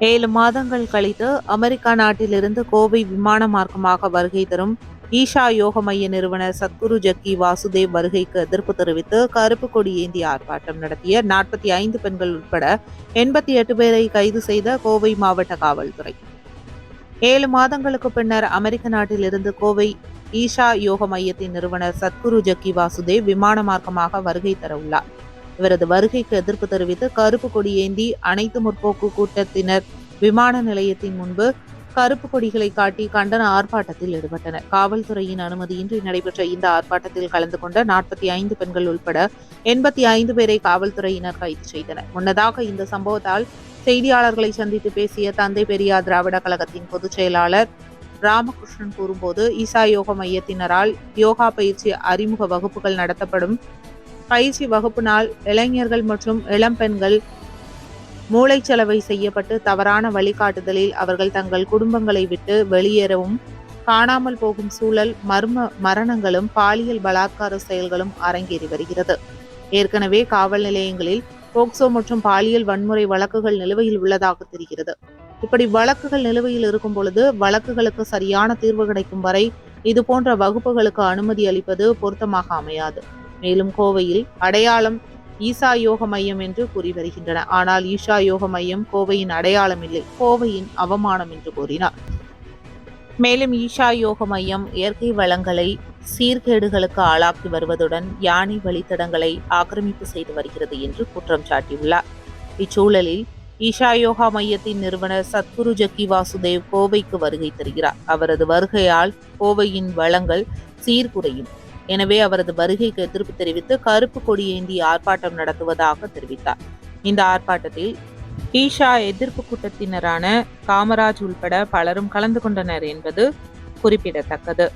ஏழு மாதங்கள் கழித்து அமெரிக்கா நாட்டிலிருந்து கோவை விமான மார்க்கமாக வருகை தரும் ஈஷா யோக மைய நிறுவனர் சத்குரு ஜக்கி வாசுதேவ் வருகைக்கு எதிர்ப்பு தெரிவித்து கருப்பு கொடி ஏந்தி ஆர்ப்பாட்டம் நடத்திய நாற்பத்தி ஐந்து பெண்கள் உட்பட எண்பத்தி எட்டு பேரை கைது செய்த கோவை மாவட்ட காவல்துறை. ஏழு மாதங்களுக்கு பின்னர் அமெரிக்க நாட்டிலிருந்து கோவை ஈஷா யோக மையத்தின் நிறுவனர் சத்குரு ஜக்கி வாசுதேவ் விமான மார்க்கமாக வருகை தர உள்ளார் இவரது வருகைக்கு எதிர்ப்பு தெரிவித்து கருப்பு கொடி ஏந்தி அனைத்து முற்போக்கு கூட்டத்தினர் விமான நிலையத்தின் முன்பு கருப்பு கொடிகளை காட்டி கண்டன ஆர்ப்பாட்டத்தில் ஈடுபட்டனர். காவல்துறையின் அனுமதியின்றி நடைபெற்ற இந்த ஆர்ப்பாட்டத்தில் கலந்து கொண்ட நாற்பத்தி ஐந்து பெண்கள் உள்பட எண்பத்தி ஐந்து பேரை காவல்துறையினர் கைது செய்தனர். முன்னதாக இந்த சம்பவத்தால் செய்தியாளர்களை சந்தித்து பேசிய தந்தை பெரியார் திராவிட கழகத்தின் பொதுச் செயலாளர் ராமகிருஷ்ணன் கூறும்போது ஈசா யோக மையத்தினரால் யோகா பயிற்சி அறிமுக வகுப்புகள் நடத்தப்படும் பயிற்சி வகுப்பினால் இளைஞர்கள் மற்றும் இளம்பெண்கள் மூளைச்சலவை செய்யப்பட்டு தவறான வழிகாட்டுதலில் அவர்கள் தங்கள் குடும்பங்களை விட்டு வெளியேறவும் காணாமல் போகும் சூழல் மர்ம மரணங்களும் பாலியல் பலாத்கார செயல்களும் அரங்கேறி வருகிறது. ஏற்கனவே காவல் நிலையங்களில் போக்சோ மற்றும் பாலியல் வன்முறை வழக்குகள் நிலுவையில் உள்ளதாக தெரிகிறது. இப்படி வழக்குகள் நிலுவையில் இருக்கும் பொழுது வழக்குகளுக்கு சரியான தீர்வு கிடைக்கும் வரை இது போன்ற வகுப்புகளுக்கு அனுமதி அளிப்பது பொருத்தமாக அமையாது. மேலும் கோவையில் அடையாளம் ஈசா யோக மையம் என்று கூறி வருகின்றன. ஆனால் ஈஷா யோக மையம் கோவையின் அடையாளம் இல்லை கோவையின் அவமானம் என்று கூறினார். மேலும் ஈஷா யோக மையம் இயற்கை வளங்களை சீர்கேடுகளுக்கு ஆளாக்கி வருவதுடன் யானை வழித்தடங்களை ஆக்கிரமிப்பு செய்து வருகிறது என்று குற்றம் சாட்டியுள்ளார். இச்சூழலில் ஈஷா யோகா மையத்தின் நிறுவனர் சத்குரு ஜக்கி வாசுதேவ் கோவைக்கு வருகை தருகிறார். அவரது வருகையால் கோவையின் வளங்கள் சீர்குறையும். எனவே அவரது வருகைக்கு எதிர்ப்பு தெரிவித்து கருப்பு கொடி ஏந்தி ஆர்ப்பாட்டம் நடத்துவதாக தெரிவித்தார். இந்த ஆர்ப்பாட்டத்தில் ஈஷா எதிர்ப்பு கூட்டத்தினரான காமராஜ் உள்பட பலரும் கலந்து கொண்டனர் என்பது குறிப்பிடத்தக்கது.